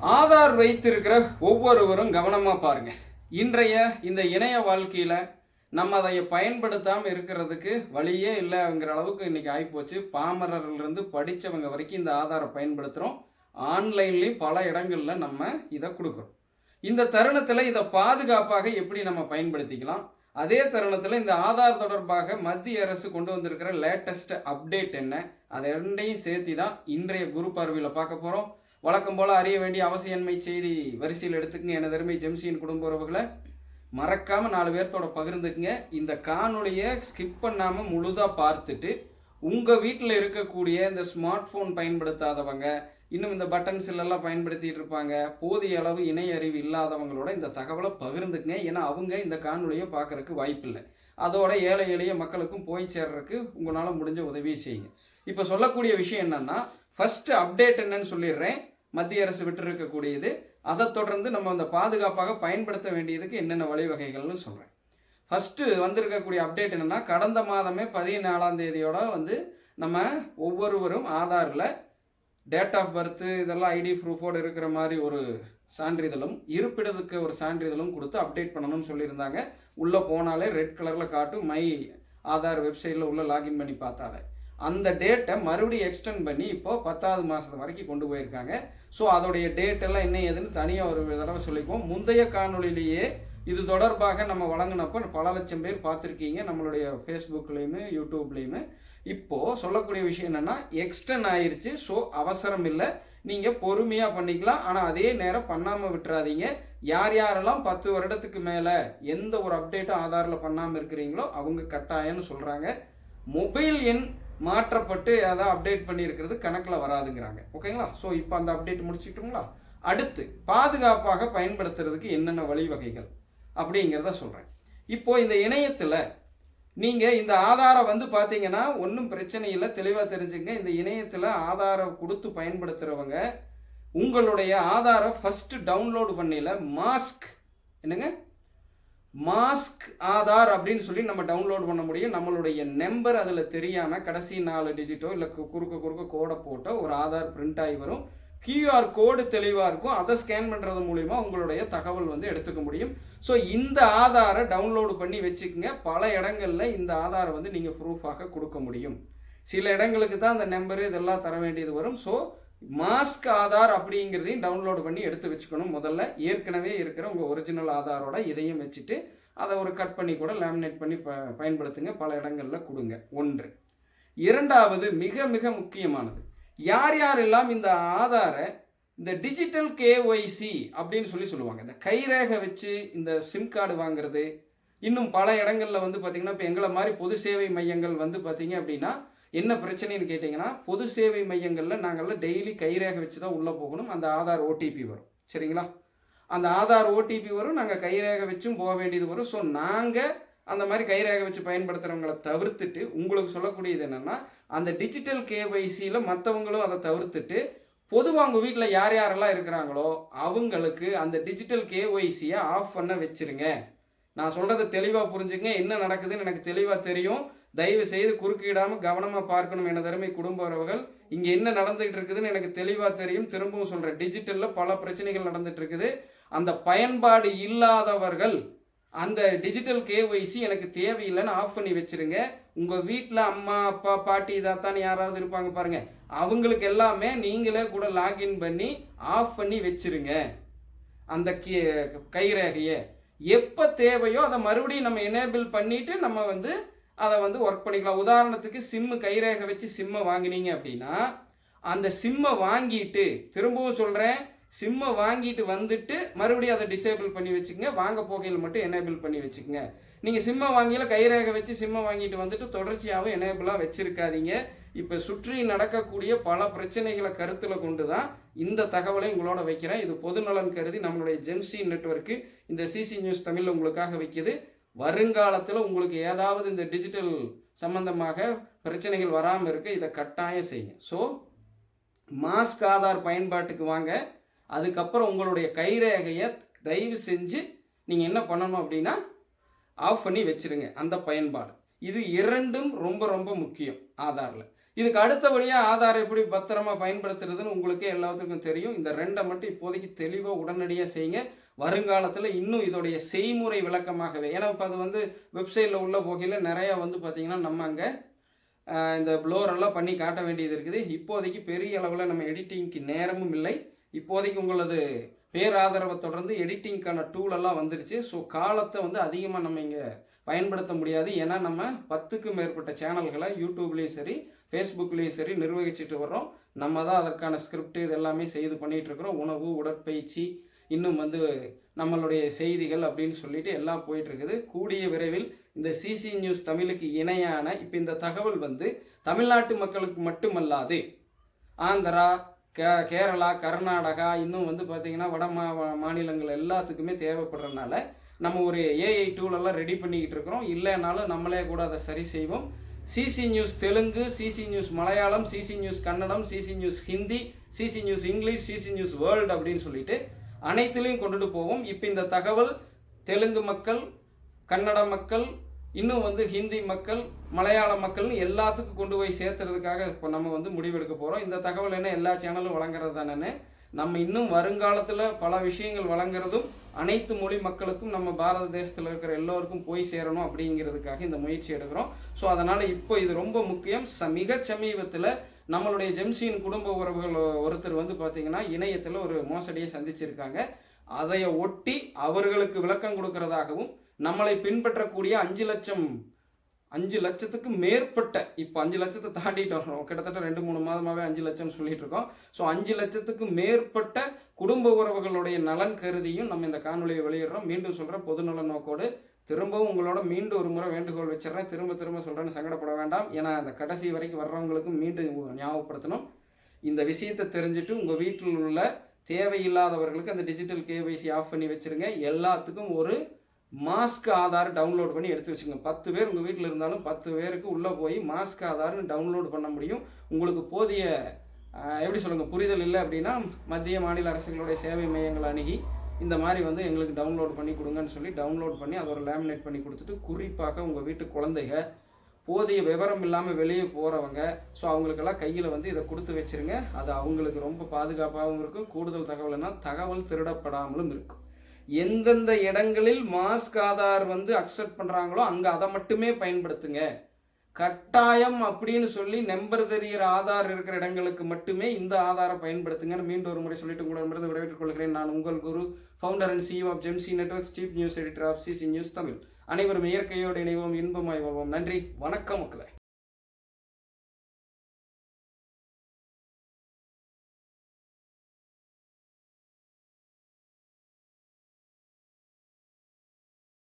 ஆதார் வைத்திருக்கிற ஒவ்வொருவரும் கவனமாக பாருங்க. இன்றைய இந்த இணைய வாழ்க்கையில் நம்ம அதை பயன்படுத்தாமல் இருக்கிறதுக்கு வழியே இல்லைங்கிற அளவுக்கு இன்னைக்கு ஆகிப்போச்சு பாமரர்லேருந்து படித்தவங்க வரைக்கும் இந்த ஆதாரை பயன்படுத்துகிறோம் ஆன்லைன்லேயும் பல இடங்களில் நம்ம இதை கொடுக்குறோம். இந்த தருணத்தில் இதை பாதுகாப்பாக எப்படி நம்ம பயன்படுத்திக்கலாம்? அதே தருணத்தில் இந்த ஆதார் தொடர்பாக மத்திய அரசு கொண்டு வந்திருக்கிற லேட்டஸ்ட் அப்டேட் என்ன? அதை ரெண்டையும் சேர்த்து தான் இன்றைய குரு பார்வையில் பார்க்க போகிறோம் வழக்கம் போல் அறிய வேண்டிய அவசியன்மை செய்தி வரிசையில் எடுத்துக்கங்க. எனது அருமை ஜெம்சியின் குடும்ப உறவுகளை மறக்காமல் நாலு பேர்த்தோட பகிர்ந்துக்குங்க. இந்த காணொலியை ஸ்கிப் பண்ணாமல் முழுதாக பார்த்துட்டு உங்கள் வீட்டில் இருக்கக்கூடிய இந்த ஸ்மார்ட் ஃபோன் பயன்படுத்தாதவங்க இன்னும் இந்த பட்டன் எல்லாம் பயன்படுத்திட்டு இருப்பாங்க போதிய அளவு இணைய அறிவு இல்லாதவங்களோட இந்த தகவலை பகிர்ந்துக்குங்க. ஏன்னா அவங்க இந்த காணொலியை பார்க்கறதுக்கு வாய்ப்பில்லை. அதோட ஏழை எளிய மக்களுக்கும் போய் சேர்றதுக்கு உங்களால் முடிஞ்ச உதவியை செய்யுங்க. இப்போ சொல்லக்கூடிய விஷயம் என்னன்னா ஃபஸ்ட்டு அப்டேட் என்னன்னு சொல்லிடுறேன். மத்திய அரசு விட்டுருக்கக்கூடியது. அதை தொடர்ந்து நம்ம அந்த பாதுகாப்பாக பயன்படுத்த வேண்டியதுக்கு என்னென்ன வழிவகைகள்னு சொல்கிறேன் ஃபஸ்ட்டு வந்திருக்கக்கூடிய அப்டேட் என்னென்னா கடந்த மாதமே பதினாலாம் தேதியோட வந்து நம்ம ஒவ்வொருவரும் ஆதாரில் டேட் ஆஃப் பர்த்து இதெல்லாம் ஐடி ப்ரூஃபோடு இருக்கிற மாதிரி ஒரு சான்றிதழும் இருப்பிடத்துக்கு ஒரு சான்றிதழும் கொடுத்து அப்டேட் பண்ணணும்னு சொல்லியிருந்தாங்க. உள்ளே போனாலே ரெட் கலரில் காட்டும். மை ஆதார் வெப்சைட்டில் உள்ளே லாகின் பண்ணி பார்த்தாலே அந்த டேட்டை மறுபடியும் எக்ஸ்டெண்ட் பண்ணி இப்போ பத்தாவது மாதம் வரைக்கும் கொண்டு போயிருக்காங்க. ஸோ அதோடைய டேட்டெல்லாம் என்ன ஏதுன்னு தனியாக ஒரு தடவை சொல்லிக்குவோம். முந்தைய காணொளியிலேயே இது தொடர்பாக நம்ம வழங்கினப்போ பல லட்சம் பேர் பார்த்துருக்கீங்க. நம்மளுடைய ஃபேஸ்புக்லேயுமே யூடியூப்லேயுமே இப்போது சொல்லக்கூடிய விஷயம் என்னென்னா எக்ஸ்டன் ஆயிடுச்சு ஸோ அவசரம் இல்லை. நீங்கள் பொறுமையாக பண்ணிக்கலாம். ஆனால் அதே நேரம் பண்ணாமல் விட்டுறாதீங்க. யார் யாரெல்லாம் பத்து வருடத்துக்கு மேலே எந்த ஒரு அப்டேட்டும் ஆதாரில் பண்ணாமல் இருக்கிறீங்களோ அவங்க கட்டாயம்னு சொல்கிறாங்க மொபைல் எண் மாற்றப்பட்டு அதை அப்டேட் பண்ணியிருக்கிறது கணக்கில் வராதுங்கிறாங்க. ஓகேங்களா ஸோ இப்போ அந்த அப்டேட் முடிச்சுட்டுங்களா அடுத்து பாதுகாப்பாக பயன்படுத்துறதுக்கு என்னென்ன வழிவகைகள் அப்படிங்கிறத சொல்கிறேன் இப்போ இந்த இணையத்தில் நீங்கள் இந்த ஆதாரம் வந்து பார்த்தீங்கன்னா ஒன்றும் பிரச்சனை இல்லை. தெளிவாக தெரிஞ்சுங்க. இந்த இணையத்தில் ஆதாரம் கொடுத்து பயன்படுத்துகிறவங்க உங்களுடைய ஆதாரை ஃபஸ்ட்டு டவுன்லோடு பண்ணல மாஸ்க் என்னங்க? மாஸ்க் ஆதார் அப்படின்னு சொல்லி நம்ம டவுன்லோட் பண்ண முடியும். நம்மளுடைய நம்பர் அதில் தெரியாமல் கடைசி நாலு டிஜிட்டோ இல்லை குறுக்க குறுக்க கோடை போட்டோ ஒரு ஆதார் பிரிண்ட் ஆகி வரும். கியூஆர் கோடு தெளிவாக இருக்கும். அதை ஸ்கேன் பண்ணுறது மூலிமா உங்களுடைய தகவல் வந்து எடுத்துக்க முடியும். ஸோ இந்த ஆதாரை டவுன்லோடு பண்ணி வச்சுக்கோங்க. பல இடங்களில் இந்த ஆதாரை வந்து நீங்கள் ப்ரூஃபாக கொடுக்க முடியும். சில இடங்களுக்கு தான் அந்த நம்பரு இதெல்லாம் தர வேண்டியது வரும். ஸோ மாஸ்க் ஆதார் அப்படிங்கிறதையும் டவுன்லோடு பண்ணி எடுத்து வச்சுக்கணும். முதல்ல ஏற்கனவே இருக்கிற உங்கள் ஒரிஜினல் ஆதாரோட இதையும் வச்சுட்டு அதை ஒரு கட் பண்ணி கூட லேமினேட் பண்ணி ப பயன்படுத்துங்க. பல இடங்களில் கொடுங்க. ஒன்று. இரண்டாவது மிக மிக முக்கியமானது. யார் யாரெல்லாம் இந்த ஆதாரை இந்த டிஜிட்டல் கேஒய்சி அப்படின்னு சொல்லி சொல்லுவாங்க. இந்த கைரேகை வச்சு இந்த சிம் கார்டு வாங்குறது. இன்னும் பல இடங்களில் வந்து பார்த்திங்கன்னா இப்போ எங்களை மாதிரி பொது சேவை மையங்கள் வந்து பார்த்திங்க அப்படின்னா என்ன பிரச்சனைன்னு கேட்டிங்கன்னா பொது சேவை மையங்களில் நாங்கள்லாம் டெய்லி கைரேகை வச்சு தான் உள்ளே போகணும். அந்த ஆதார் ஓடிபி வரும். சரிங்களா? அந்த ஆதார் ஓடிபி வரும். நாங்கள் கைரேகை வச்சும் போக வேண்டியது வரும். ஸோ நாங்கள் அந்த மாதிரி கைரேகை வச்சு பயன்படுத்துகிறவங்களை தவிர்த்துட்டு உங்களுக்கு சொல்லக்கூடியது என்னென்னா அந்த டிஜிட்டல் கேவைசியில் மற்றவங்களும் அதை தவிர்த்துட்டு பொதுவாக உங்கள் வீட்டில் யார் யாரெல்லாம் இருக்கிறாங்களோ அவங்களுக்கு அந்த டிஜிட்டல் கேஒய்சியை ஆஃப் பண்ண வச்சுருங்க. நான் சொல்கிறத தெளிவாக புரிஞ்சுங்க என்ன நடக்குதுன்னு எனக்கு தெளிவாக தெரியும். தயவு செய்து குறுக்கிடாமல் கவனமாக பார்க்கணும் என தருமை குடும்ப உறவுகள் இங்கே என்ன நடந்துகிட்டு இருக்குதுன்னு எனக்கு தெளிவாக தெரியும். திரும்பவும் சொல்கிறேன் டிஜிட்டலில் பல பிரச்சனைகள் நடந்துட்டு இருக்குது அந்த பயன்பாடு இல்லாதவர்கள் அந்த டிஜிட்டல் கேஒய்சி எனக்கு தேவையில்லைன்னு ஆஃப் பண்ணி வச்சிருங்க. உங்கள் வீட்டில் அம்மா அப்பா பாட்டி தாத்தான்னு யாராவது இருப்பாங்க பாருங்கள் அவங்களுக்கு எல்லாமே நீங்களே கூட லாகின் பண்ணி ஆஃப் பண்ணி வச்சுருங்க. அந்த கே கைரேகையை. எப்போ தேவையோ அதை மறுபடியும் நம்ம எனேபிள் பண்ணிவிட்டு நம்ம வந்து அதை வந்து ஒர்க் பண்ணிக்கலாம். உதாரணத்துக்கு சிம்மு கைரேகை வச்சு சிம்மை வாங்கினீங்க அப்படின்னா அந்த சிம்மை வாங்கிட்டு திரும்பவும் சொல்கிறேன் சிம்மை வாங்கிட்டு வந்துட்டு மறுபடியும் அதை டிசேபிள் பண்ணி வச்சுக்கோங்க. வாங்க போகையில் மட்டும் எனேபிள் பண்ணி வச்சுக்கோங்க. நீங்கள் சிம்மை வாங்கியில் கைரேகை வச்சு சிம்மை வாங்கிட்டு வந்துட்டு தொடர்ச்சியாகவும் எனேபிளாக வச்சுருக்காதீங்க. இப்போ சுற்றி நடக்கக்கூடிய பல பிரச்சனைகளை கருத்தில் கொண்டு தான் இந்த தகவலை உங்களோட வைக்கிறேன். இது பொதுநலன் கருதி நம்மளுடைய ஜெம்சி நெட்வொர்க்கு இந்த சிசி நியூஸ் தமிழில் உங்களுக்காக வைக்கிது. வருங்காலத்தில் உங்களுக்கு ஏதாவது இந்த டிஜிட்டல் சம்பந்தமாக பிரச்சனைகள் வராமல் இருக்க இதை கட்டாயம் செய்யுங்க. ஸோ மாஸ்க் ஆதார் பயன்பாட்டுக்கு வாங்க. அதுக்கப்புறம் உங்களுடைய கைரேகையை தயவு செஞ்சு நீங்கள் என்ன பண்ணணும் அப்படின்னா ஆஃப் பண்ணி வச்சிருங்க அந்த பயன்பாடு. இது இரண்டும் ரொம்ப ரொம்ப முக்கியம் ஆதாரில். இதுக்கு அடுத்தபடியாக ஆதார் எப்படி பத்திரமா பயன்படுத்துறதுன்னு உங்களுக்கே எல்லாத்துக்கும் தெரியும். இந்த ரெண்டை மட்டும் இப்போதைக்கு தெளிவாக உடனடியாக செய்யுங்க. வருங்காலத்தில் இன்னும் இதோடைய செய்முறை விளக்கமாகவே. ஏன்னா இப்போ அது வந்து வெப்சைட்டில் உள்ள போகையில் நிறையா வந்து பார்த்திங்கன்னா நம்ம அங்கே இந்த ப்ளோரெல்லாம் பண்ணி காட்ட வேண்டியது இருக்குது. இப்போதைக்கு பெரிய அளவில் நம்ம எடிட்டிங்க்கு நேரமும் இல்லை. இப்போதைக்கு உங்களது பேராதரவை தொடர்ந்து எடிட்டிங்க்கான டூல் எல்லாம் வந்துருச்சு. ஸோ காலத்தை வந்து அதிகமாக நம்ம இங்கே பயன்படுத்த முடியாது. ஏன்னா நம்ம பத்துக்கும் மேற்பட்ட சேனல்களை யூடியூப்லேயும் சரி ஃபேஸ்புக்லேயும் சரி நிர்வகிச்சுட்டு வர்றோம். நம்ம தான் அதற்கான ஸ்கிரிப்ட் இது எல்லாமே செய்து பண்ணிகிட்ருக்குறோம் உணவு உடற்பயிற்சி இன்னும் வந்து நம்மளுடைய செய்திகள் அப்படின்னு சொல்லிட்டு எல்லாம் போயிட்டுருக்குது. கூடிய விரைவில் இந்த சிசி நியூஸ் தமிழுக்கு இணையான இப்போ இந்த தகவல் வந்து தமிழ்நாட்டு மக்களுக்கு மட்டுமல்லாது ஆந்திரா கே கேரளா கர்நாடகா இன்னும் வந்து பார்த்திங்கன்னா வட மா மாநிலங்கள் எல்லாத்துக்குமே தேவைப்படுறதுனால நம்ம ஒரு ஏஐ டூலெல்லாம் ரெடி பண்ணிக்கிட்டு இருக்கிறோம். இல்லைனாலும் நம்மளே கூட அதை சரி செய்வோம். CC news Telugu CC news Malayalam CC news Kannada CC news Hindi CC news English CC news world அப்படின்னு சொல்லிட்டு அனைத்துலேயும் கொண்டுட்டு போவோம். இப்போ இந்த தகவல் தெலுங்கு மக்கள் கன்னட மக்கள் இன்னும் வந்து ஹிந்தி மக்கள் மலையாள மக்கள்னு எல்லாத்துக்கும் கொண்டு போய் சேர்த்துறதுக்காக இப்போ நம்ம வந்து முடிவெடுக்க போகிறோம் இந்த தகவல் என்ன எல்லா சேனலும் வழங்குறது தானே நம்ம இன்னும் வருங்காலத்தில் பல விஷயங்கள் வழங்குறதும் அனைத்து மொழி மக்களுக்கும் நம்ம பாரத தேசத்தில் இருக்கிற எல்லோருக்கும் போய் சேரணும் அப்படிங்கிறதுக்காக இந்த முயற்சி எடுக்கிறோம். ஸோ அதனால் இப்போ இது ரொம்ப முக்கியம். ச மிக சமீபத்தில் நம்மளுடைய ஜெம்சியின் குடும்ப உறவுகள் ஒருத்தர் வந்து பார்த்திங்கன்னா இணையத்தில் ஒரு மோசடியை சந்திச்சிருக்காங்க. அதை ஒட்டி அவர்களுக்கு விளக்கம் கொடுக்கறதாகவும் நம்மளை பின்பற்றக்கூடிய அஞ்சு லட்சம் அஞ்சு லட்சத்துக்கு மேற்பட்ட இப்போ அஞ்சு லட்சத்தை தாண்டிட்டோம் கிட்டத்தட்ட ரெண்டு மூணு மாதமாகவே அஞ்சு லட்சம் சொல்லிட்டு இருக்கோம். ஸோ அஞ்சு லட்சத்துக்கு மேற்பட்ட குடும்ப உறவுகளுடைய நலன் கருதியும் நம்ம இந்த காணொலியை வெளியிடுறோம். மீண்டும் சொல்கிற பொதுநல நோக்கோடு திரும்பவும் உங்களோட மீண்டும் ஒரு முறை வேண்டுகோள் வச்சிடறேன். திரும்ப திரும்ப சொல்கிறேன்னு சங்கடப்பட வேண்டாம். ஏன்னா அந்த கடைசி வரைக்கும் வர்றவங்களுக்கும் மீண்டும் ஞாபகப்படுத்தணும். இந்த விஷயத்தை தெரிஞ்சுட்டு உங்கள் வீட்டில் உள்ள தேவையில்லாதவர்களுக்கு அந்த டிஜிட்டல் கேவைசி ஆஃப் பண்ணி வச்சுருங்க. எல்லாத்துக்கும் ஒரு மாஸ்க் ஆதார் டவுன்லோட் பண்ணி எடுத்து வச்சுங்க பத்து பேர் உங்கள் வீட்டில் இருந்தாலும் பத்து பேருக்கு உள்ளே போய் மாஸ்க் ஆதார்னு டவுன்லோட் பண்ண முடியும். உங்களுக்கு போதிய எப்படி சொல்லுங்கள் புரிதல் இல்லை அப்படின்னா மத்திய மாநில அரசுகளுடைய சேவை மையங்களை அணுகி இந்த மாதிரி வந்து எங்களுக்கு டவுன்லோட் பண்ணி கொடுங்கன்னு சொல்லி டவுன்லோட் பண்ணி அதை ஒரு லேமினேட் பண்ணி கொடுத்துட்டு குறிப்பாக உங்கள் வீட்டு குழந்தைங்க போதிய விவரம் இல்லாமல் வெளியே போகிறவங்க ஸோ அவங்களுக்கெல்லாம் கையில் வந்து இதை கொடுத்து வச்சுருங்க. அது அவங்களுக்கு ரொம்ப பாதுகாப்பாகவும் இருக்கும். கூடுதல் தகவல்னால் தகவல் திருடப்படாமலும் இருக்கும். எந்தெந்த இடங்களில் மாஸ்க் ஆதார் வந்து அக்செப்ட் பண்ணுறாங்களோ அங்கே அதை மட்டுமே பயன்படுத்துங்க. கட்டாயம் அப்படின்னு சொல்லி நம்பர் தெரிகிற ஆதார் இருக்கிற இடங்களுக்கு மட்டுமே இந்த ஆதாரை பயன்படுத்துங்கன்னு மீண்டும் ஒரு முறை சொல்லிட்டு உங்களிடமிருந்து விடைபெற்றுக் கொள்கிறேன். நான் உங்கள் Guru founder and CEO of ஜெம்சி networks chief news editor of CC news Tamil. அனைவரும் இயற்கையோடு இணைவோம் இன்பமாய் வாழ்வோம். நன்றி வணக்கம் மக்களை.